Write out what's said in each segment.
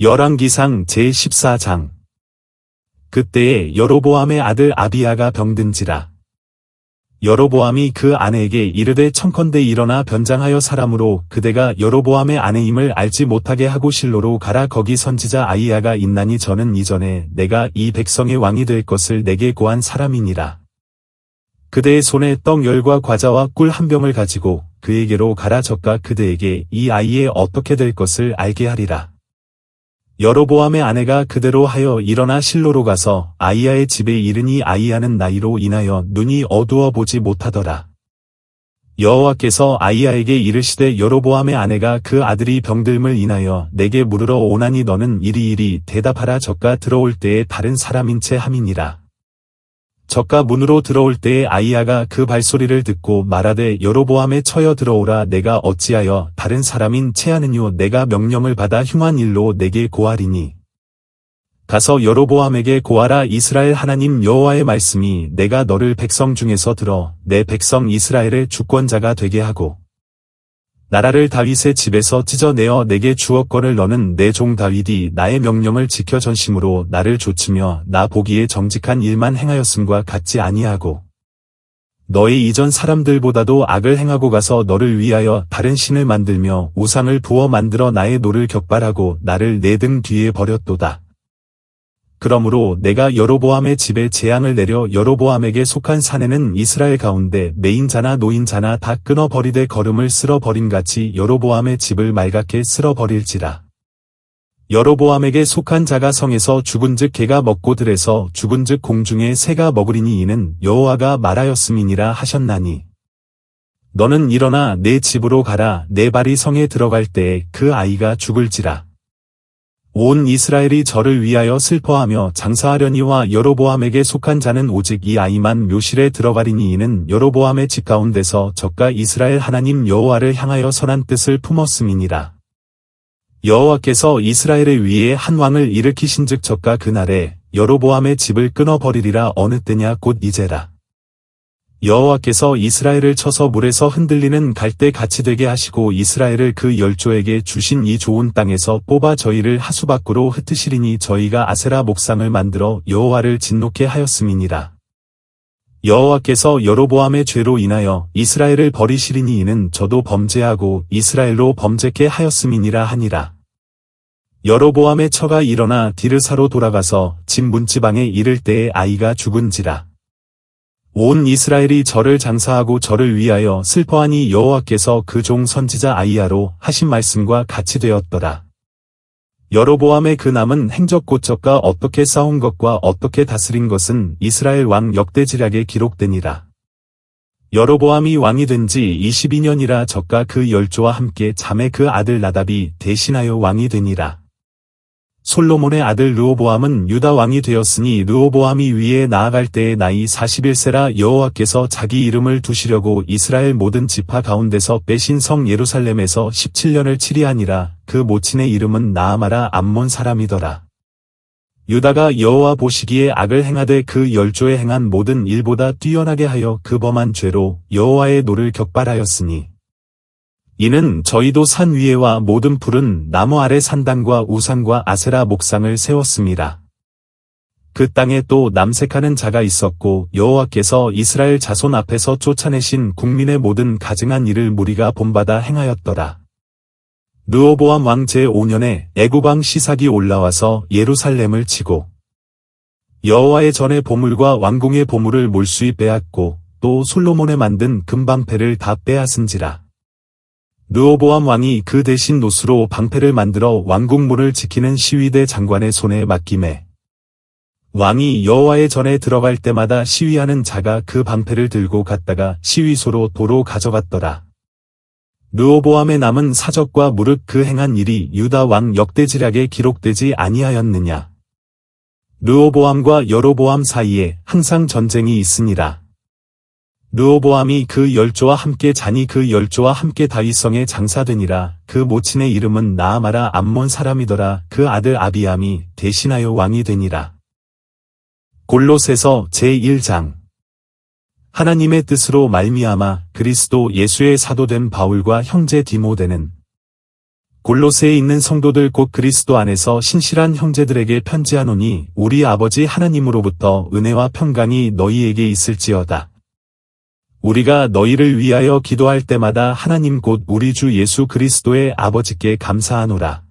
열왕기상 제14장 그때에 여로보암의 아들 아비야가 병든지라. 여로보암이 그 아내에게 이르되 청컨대 일어나 변장하여 사람으로 그대가 여로보암의 아내임을 알지 못하게 하고 실로로 가라 거기 선지자 아이야가 있나니 저는 이전에 내가 이 백성의 왕이 될 것을 내게 고한 사람이니라. 그대의 손에 떡 열과 과자와 꿀 한 병을 가지고 그에게로 가라 적가 그대에게 이 아이의 어떻게 될 것을 알게 하리라. 여로보암의 아내가 그대로 하여 일어나 실로로 가서 아이야의 집에 이르니 아이야는 나이로 인하여 눈이 어두워 보지 못하더라. 여호와께서 아이야에게 이르시되 여로보암의 아내가 그 아들이 병들음을 인하여 내게 물으러 오나니 너는 이리이리 대답하라 적가 들어올 때에 다른 사람인 채 함이니라. 적가 문으로 들어올 때에 아이야가 그 발소리를 듣고 말하되 여로보암에 처여 들어오라 내가 어찌하여 다른 사람인 채하느뇨 내가 명령을 받아 흉한 일로 내게 고하리니. 가서 여로보암에게 고하라 이스라엘 하나님 여호와의 말씀이 내가 너를 백성 중에서 들어 내 백성 이스라엘의 주권자가 되게 하고 나라를 다윗의 집에서 찢어내어 내게 주었거늘 너는 내 종 다윗이 나의 명령을 지켜 전심으로 나를 조치며 나 보기에 정직한 일만 행하였음과 같지 아니하고 너희 이전 사람들보다도 악을 행하고 가서 너를 위하여 다른 신을 만들며 우상을 부어 만들어 나의 노를 격발하고 나를 내 등 뒤에 버렸도다. 그러므로 내가 여로보암의 집에 재앙을 내려 여로보암에게 속한 사내는 이스라엘 가운데 메인자나 노인자나 다 끊어버리되 걸음을 쓸어버린 같이 여로보암의 집을 말갛게 쓸어버릴지라. 여로보암에게 속한 자가 성에서 죽은즉 개가 먹고 들에서 죽은즉 공중에 새가 먹으리니 이는 여호와가 말하였음이니라 하셨나니. 너는 일어나 내 집으로 가라 내 발이 성에 들어갈 때에 그 아이가 죽을지라. 온 이스라엘이 저를 위하여 슬퍼하며 장사하려니와 여로보암에게 속한 자는 오직 이 아이만 묘실에 들어가리니 이는 여로보암의 집 가운데서 저가 이스라엘 하나님 여호와를 향하여 선한 뜻을 품었음이니라. 여호와께서 이스라엘의 위에 한 왕을 일으키신즉 저가 그날에 여로보암의 집을 끊어버리리라 어느 때냐 곧 이제라. 여호와께서 이스라엘을 쳐서 물에서 흔들리는 갈대 같이 되게 하시고 이스라엘을 그 열조에게 주신 이 좋은 땅에서 뽑아 저희를 하수 밖으로 흩으시리니 저희가 아세라 목상을 만들어 여호와를 진노케 하였음이니라. 여호와께서 여로보암의 죄로 인하여 이스라엘을 버리시리니 이는 저도 범죄하고 이스라엘로 범죄케 하였음이니라 하니라. 여로보암의 처가 일어나 디르사로 돌아가서 집 문지방에 이를 때에 아이가 죽은지라. 온 이스라엘이 저를 장사하고 저를 위하여 슬퍼하니 여호와께서 그 종 선지자 아이야로 하신 말씀과 같이 되었더라. 여로보암의 그 남은 행적 고적과 어떻게 싸운 것과 어떻게 다스린 것은 이스라엘 왕 역대지략에 기록되니라. 여로보암이 왕이 된 지 22년이라 적과 그 열조와 함께 자매 그 아들 나답이 대신하여 왕이 되니라. 솔로몬의 아들 르오보암은 유다 왕이 되었으니 르오보암이 위에 나아갈 때의 나이 41세라 여호와께서 자기 이름을 두시려고 이스라엘 모든 지파 가운데서 빼신 성 예루살렘에서 17년을 치리하니라 그 모친의 이름은 나아마라 암몬 사람이더라. 유다가 여호와 보시기에 악을 행하되 그 열조에 행한 모든 일보다 뛰어나게 하여 그 범한 죄로 여호와의 노를 격발하였으니 이는 저희도 산 위에와 모든 푸른 나무 아래 산당과 우상과 아세라 목상을 세웠습니다. 그 땅에 또 남색하는 자가 있었고 여호와께서 이스라엘 자손 앞에서 쫓아내신 국민의 모든 가증한 일을 무리가 본받아 행하였더라. 르오보암 왕 제5년에 애구방 시삭이 올라와서 예루살렘을 치고 여호와의 전의 보물과 왕궁의 보물을 몰수히 빼앗고 또 솔로몬에 만든 금방패를 다 빼앗은지라. 르오보암 왕이 그 대신 노스로 방패를 만들어 왕궁문을 지키는 시위대 장관의 손에 맡김에 왕이 여호와의 전에 들어갈 때마다 시위하는 자가 그 방패를 들고 갔다가 시위소로 도로 가져갔더라. 르오보암의 남은 사적과 무릇 그 행한 일이 유다 왕 역대지략에 기록되지 아니하였느냐. 르오보암과 여로보암 사이에 항상 전쟁이 있으니라. 르오보암이 그 열조와 함께 자니 그 열조와 함께 다윗성에 장사되니라 그 모친의 이름은 나아마라 암몬 사람이더라 그 아들 아비암이 대신하여 왕이 되니라. 골로새서 제1장 하나님의 뜻으로 말미암아 그리스도 예수의 사도된 바울과 형제 디모데는 골로새에 있는 성도들 곧 그리스도 안에서 신실한 형제들에게 편지하노니 우리 아버지 하나님으로부터 은혜와 평강이 너희에게 있을지어다. 우리가 너희를 위하여 기도할 때마다 하나님 곧 우리 주 예수 그리스도의 아버지께 감사하노라.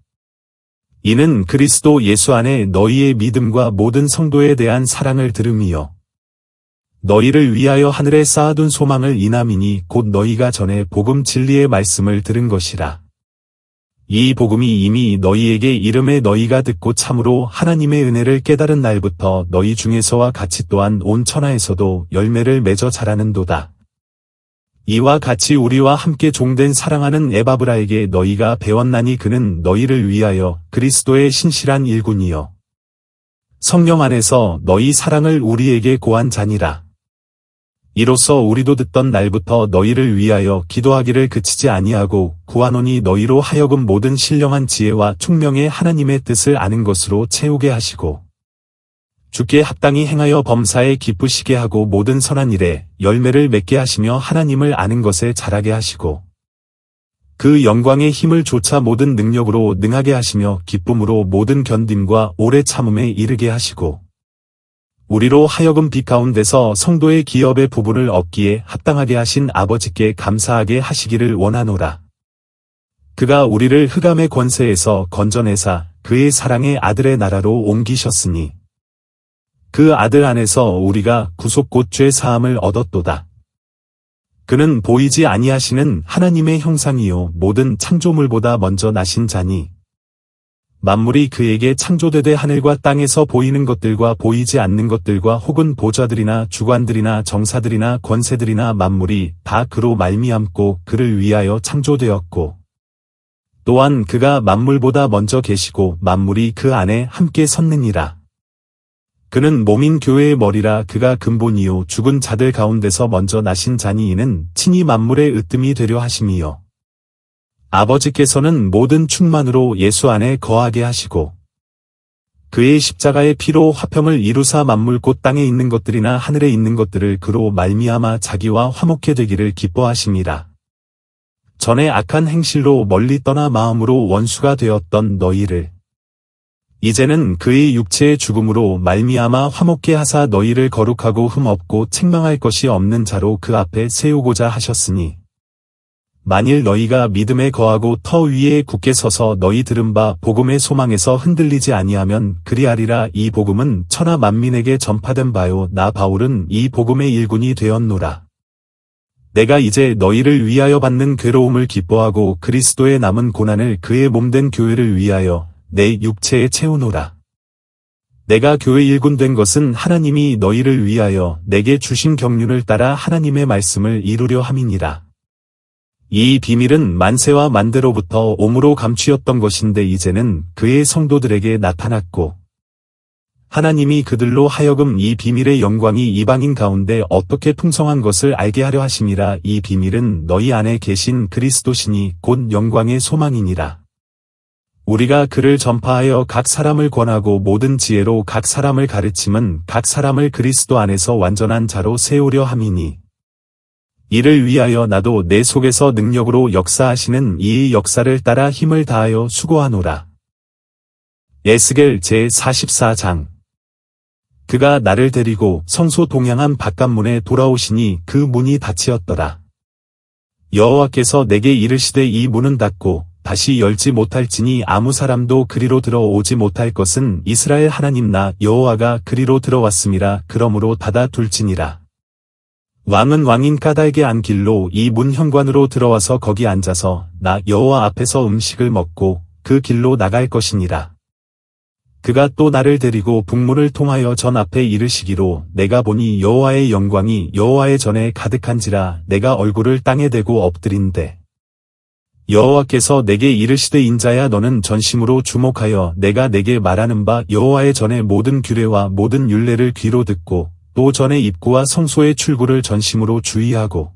이는 그리스도 예수 안에 너희의 믿음과 모든 성도에 대한 사랑을 들음이요. 너희를 위하여 하늘에 쌓아둔 소망을 인함이니 곧 너희가 전에 복음 진리의 말씀을 들은 것이라. 이 복음이 이미 너희에게 이름에 너희가 듣고 참으로 하나님의 은혜를 깨달은 날부터 너희 중에서와 같이 또한 온 천하에서도 열매를 맺어 자라는 도다. 이와 같이 우리와 함께 종된 사랑하는 에바브라에게 너희가 배웠나니 그는 너희를 위하여 그리스도의 신실한 일군이요. 성령 안에서 너희 사랑을 우리에게 고한 자니라. 이로써 우리도 듣던 날부터 너희를 위하여 기도하기를 그치지 아니하고 구하노니 너희로 하여금 모든 신령한 지혜와 총명의 하나님의 뜻을 아는 것으로 채우게 하시고 주께 합당히 행하여 범사에 기쁘시게 하고 모든 선한 일에 열매를 맺게 하시며 하나님을 아는 것에 자라게 하시고 그 영광의 힘을 조차 모든 능력으로 능하게 하시며 기쁨으로 모든 견딤과 오래 참음에 이르게 하시고 우리로 하여금 빛 가운데서 성도의 기업의 부분을 얻기에 합당하게 하신 아버지께 감사하게 하시기를 원하노라. 그가 우리를 흑암의 권세에서 건져내사 그의 사랑의 아들의 나라로 옮기셨으니 그 아들 안에서 우리가 구속 곧 죄 사함을 얻었도다. 그는 보이지 아니하시는 하나님의 형상이요 모든 창조물보다 먼저 나신 자니 만물이 그에게 창조되되 하늘과 땅에서 보이는 것들과 보이지 않는 것들과 혹은 보좌들이나 주관들이나 정사들이나 권세들이나 만물이 다 그로 말미암고 그를 위하여 창조되었고 또한 그가 만물보다 먼저 계시고 만물이 그 안에 함께 섰느니라. 그는 몸인 교회의 머리라 그가 근본이요 죽은 자들 가운데서 먼저 나신 자니 이는 친히 만물의 으뜸이 되려 하심이요. 아버지께서는 모든 충만으로 예수 안에 거하게 하시고 그의 십자가의 피로 화평을 이루사 만물 곧 땅에 있는 것들이나 하늘에 있는 것들을 그로 말미암아 자기와 화목해 되기를 기뻐하심이라. 전에 악한 행실로 멀리 떠나 마음으로 원수가 되었던 너희를 이제는 그의 육체의 죽음으로 말미암아 화목케 하사 너희를 거룩하고 흠없고 책망할 것이 없는 자로 그 앞에 세우고자 하셨으니 만일 너희가 믿음에 거하고 터 위에 굳게 서서 너희 들은 바 복음의 소망에서 흔들리지 아니하면 그리하리라 이 복음은 천하 만민에게 전파된 바요 나 바울은 이 복음의 일군이 되었노라. 내가 이제 너희를 위하여 받는 괴로움을 기뻐하고 그리스도의 남은 고난을 그의 몸된 교회를 위하여 내 육체에 채우노라. 내가 교회 일군 된 것은 하나님이 너희를 위하여 내게 주신 경륜을 따라 하나님의 말씀을 이루려 함이니라. 이 비밀은 만세와 만대로부터 옴으로 감추었던 것인데 이제는 그의 성도들에게 나타났고 하나님이 그들로 하여금 이 비밀의 영광이 이방인 가운데 어떻게 풍성한 것을 알게 하려 하심이라 이 비밀은 너희 안에 계신 그리스도시니 곧 영광의 소망이니라. 우리가 그를 전파하여 각 사람을 권하고 모든 지혜로 각 사람을 가르침은 각 사람을 그리스도 안에서 완전한 자로 세우려 함이니 이를 위하여 나도 내 속에서 능력으로 역사하시는 이의 역사를 따라 힘을 다하여 수고하노라. 에스겔 제44장 그가 나를 데리고 성소 동양한 바깥문에 돌아오시니 그 문이 닫히었더라. 여호와께서 내게 이르시되 이 문은 닫고 다시 열지 못할지니 아무 사람도 그리로 들어오지 못할 것은 이스라엘 하나님 나 여호와가 그리로 들어왔음이라 그러므로 닫아 둘지니라. 왕은 왕인 까닭의 안 길로 이 문 현관으로 들어와서 거기 앉아서 나 여호와 앞에서 음식을 먹고 그 길로 나갈 것이니라. 그가 또 나를 데리고 북문을 통하여 전 앞에 이르시기로 내가 보니 여호와의 영광이 여호와의 전에 가득한지라 내가 얼굴을 땅에 대고 엎드린데 여호와께서 내게 이르시되 인자야 너는 전심으로 주목하여 내가 내게 말하는 바 여호와의 전에 모든 규례와 모든 율례를 귀로 듣고 또 전의 입구와 성소의 출구를 전심으로 주의하고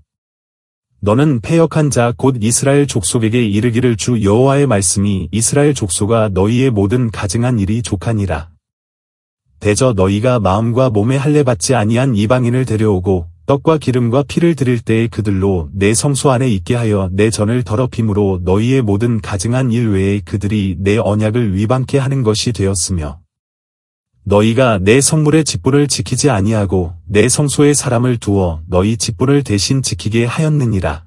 너는 패역한 자 곧 이스라엘 족속에게 이르기를 주 여호와의 말씀이 이스라엘 족속아 너희의 모든 가증한 일이 족하니라. 대저 너희가 마음과 몸에 할례 받지 아니한 이방인을 데려오고 떡과 기름과 피를 드릴 때에 그들로 내 성소 안에 있게 하여 내 전을 더럽힘으로 너희의 모든 가증한 일 외에 그들이 내 언약을 위반케 하는 것이 되었으며 너희가 내 성물의 직분을 지키지 아니하고 내 성소에 사람을 두어 너희 직분을 대신 지키게 하였느니라.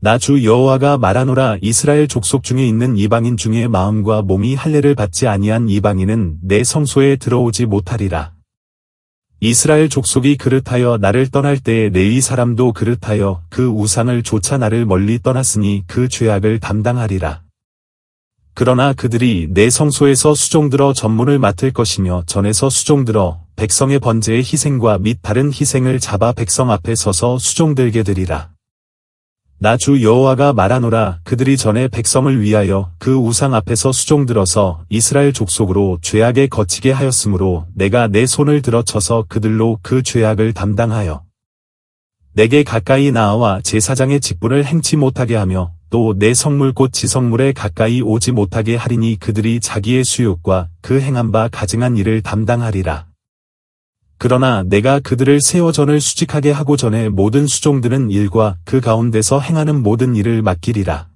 나 주 여호와가 말하노라 이스라엘 족속 중에 있는 이방인 중에 마음과 몸이 할례를 받지 아니한 이방인은 내 성소에 들어오지 못하리라. 이스라엘 족속이 그릇하여 나를 떠날 때에 레위 사람도 그릇하여 그 우상을 조차 나를 멀리 떠났으니 그 죄악을 담당하리라. 그러나 그들이 내 성소에서 수종들어 전문을 맡을 것이며 전에서 수종들어 백성의 번제의 희생과 및 다른 희생을 잡아 백성 앞에 서서 수종들게 되리라. 나 주 여호와가 말하노라 그들이 전에 백성을 위하여 그 우상 앞에서 수종들어서 이스라엘 족속으로 죄악에 거치게 하였으므로 내가 내 손을 들어 쳐서 그들로 그 죄악을 담당하여 내게 가까이 나와 제사장의 직분을 행치 못하게 하며 또 내 성물 곧 지성물에 가까이 오지 못하게 하리니 그들이 자기의 수욕과 그 행한 바 가증한 일을 담당하리라. 그러나 내가 그들을 세워 전을 수직하게 하고 전에 모든 수종드는 일과 그 가운데서 행하는 모든 일을 맡기리라.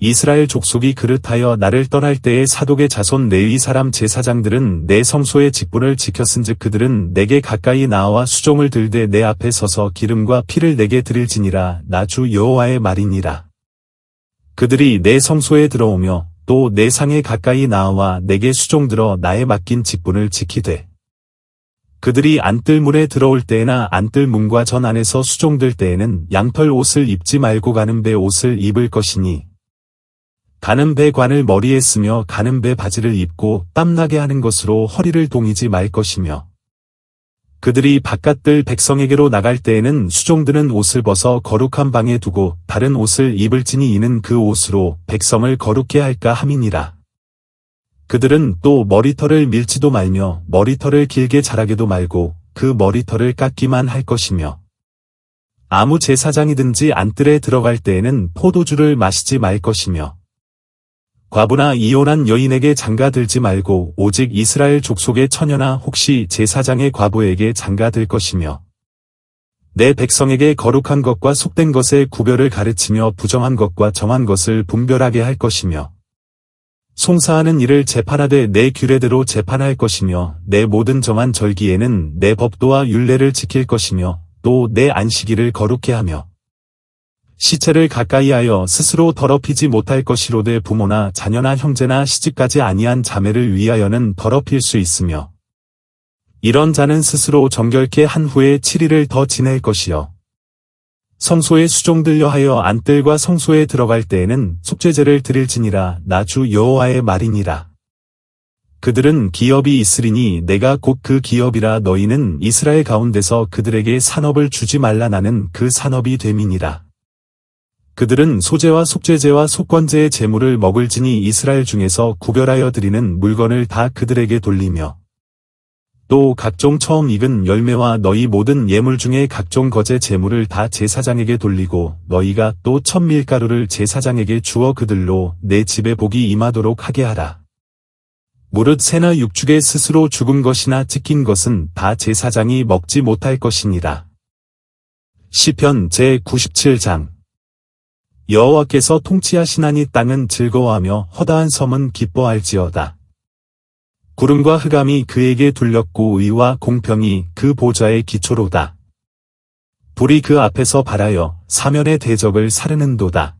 이스라엘 족속이 그릇하여 나를 떠날 때에 사독의 자손 레위 사람 제사장들은 내 성소의 직분을 지켰은즉 그들은 내게 가까이 나와 수종을 들되 내 앞에 서서 기름과 피를 내게 드릴지니라 나 주 여호와의 말이니라. 그들이 내 성소에 들어오며 또 내 상에 가까이 나와 내게 수종들어 나의 맡긴 직분을 지키되 그들이 안뜰문에 들어올 때에나 안뜰문과 전 안에서 수종들 때에는 양털 옷을 입지 말고 가는 배 옷을 입을 것이니 가는 배 관을 머리에 쓰며 가는 배 바지를 입고 땀나게 하는 것으로 허리를 동이지 말 것이며 그들이 바깥들 백성에게로 나갈 때에는 수종드는 옷을 벗어 거룩한 방에 두고 다른 옷을 입을지니 이는 그 옷으로 백성을 거룩게 할까 함이니라. 그들은 또 머리털을 밀지도 말며 머리털을 길게 자라게도 말고 그 머리털을 깎기만 할 것이며 아무 제사장이든지 안뜰에 들어갈 때에는 포도주를 마시지 말 것이며 과부나 이혼한 여인에게 장가 들지 말고 오직 이스라엘 족속의 처녀나 혹시 제사장의 과부에게 장가 들 것이며 내 백성에게 거룩한 것과 속된 것의 구별을 가르치며 부정한 것과 정한 것을 분별하게 할 것이며 송사하는 일을 재판하되 내 규례대로 재판할 것이며 내 모든 정한 절기에는 내 법도와 율례를 지킬 것이며 또 내 안식일을 거룩해 하며 시체를 가까이하여 스스로 더럽히지 못할 것이로되 부모나 자녀나 형제나 시집까지 아니한 자매를 위하여는 더럽힐 수 있으며 이런 자는 스스로 정결케 한 후에 7일을 더 지낼 것이요 성소에 수종 들려 하여 안뜰과 성소에 들어갈 때에는 속죄제를 드릴지니라 나 주 여호와의 말이니라. 그들은 기업이 있으리니 내가 곧 그 기업이라 너희는 이스라엘 가운데서 그들에게 산업을 주지 말라 나는 그 산업이 됨이니라. 그들은 소재와 속죄제와 속건제의 제물을 먹을지니 이스라엘 중에서 구별하여 드리는 물건을 다 그들에게 돌리며 또 각종 처음 익은 열매와 너희 모든 예물 중에 각종 거제 제물을 다 제사장에게 돌리고 너희가 또 천밀가루를 제사장에게 주어 그들로 내 집에 복이 임하도록 하게 하라. 무릇 새나 육축에 스스로 죽은 것이나 찢긴 것은 다 제사장이 먹지 못할 것이니라. 시편 제97장 여호와께서 통치하시나니 땅은 즐거워하며 허다한 섬은 기뻐할지어다. 구름과 흑암이 그에게 둘렸고 의와 공평이 그 보좌의 기초로다. 불이 그 앞에서 발하여 사면의 대적을 사르는도다.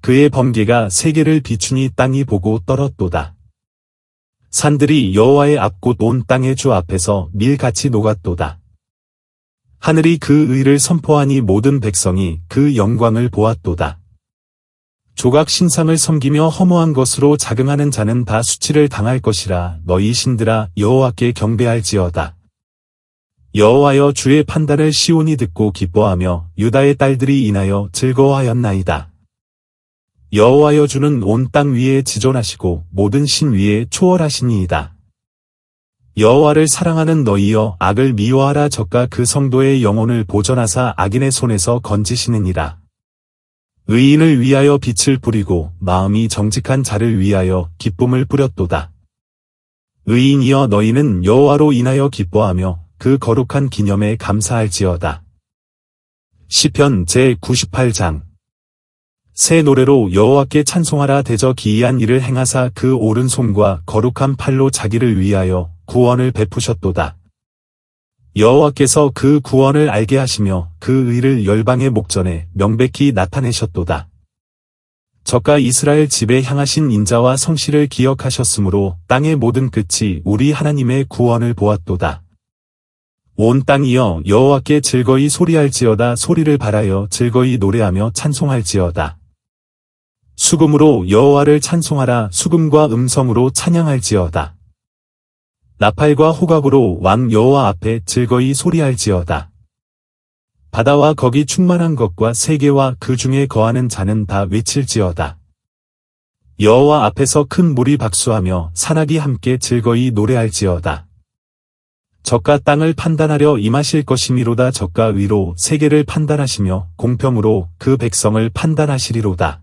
그의 번개가 세계를 비추니 땅이 보고 떨었도다. 산들이 여호와의 앞곳 온 땅의 주 앞에서 밀같이 녹았도다. 하늘이 그 의를 선포하니 모든 백성이 그 영광을 보았도다. 조각 신상을 섬기며 허무한 것으로 자긍하는 자는 다 수치를 당할 것이라 너희 신들아 여호와께 경배할지어다. 여호와여 주의 판단을 시온이 듣고 기뻐하며 유다의 딸들이 인하여 즐거워하였나이다. 여호와여 주는 온 땅 위에 지존하시고 모든 신 위에 초월하시니이다. 여호와를 사랑하는 너희여 악을 미워하라 적가 그 성도의 영혼을 보전하사 악인의 손에서 건지시느니라. 의인을 위하여 빛을 뿌리고 마음이 정직한 자를 위하여 기쁨을 뿌렸도다. 의인이여 너희는 여호와로 인하여 기뻐하며 그 거룩한 기념에 감사할지어다. 시편 제98장 새 노래로 여호와께 찬송하라 대저 기이한 일을 행하사 그 오른손과 거룩한 팔로 자기를 위하여 구원을 베푸셨도다. 여호와께서 그 구원을 알게 하시며 그 의를 열방의 목전에 명백히 나타내셨도다. 저가 이스라엘 집에 향하신 인자와 성실을 기억하셨으므로 땅의 모든 끝이 우리 하나님의 구원을 보았도다. 온 땅이여 여호와께 즐거이 소리할지어다 소리를 발하여 즐거이 노래하며 찬송할지어다. 수금으로 여호와를 찬송하라 수금과 음성으로 찬양할지어다. 나팔과 호각으로 왕 여호와 앞에 즐거이 소리할지어다. 바다와 거기 충만한 것과 세계와 그 중에 거하는 자는 다 외칠지어다. 여호와 앞에서 큰 물이 박수하며 산악이 함께 즐거이 노래할지어다. 적과 땅을 판단하려 임하실 것이미로다 적과 위로 세계를 판단하시며 공평으로 그 백성을 판단하시리로다.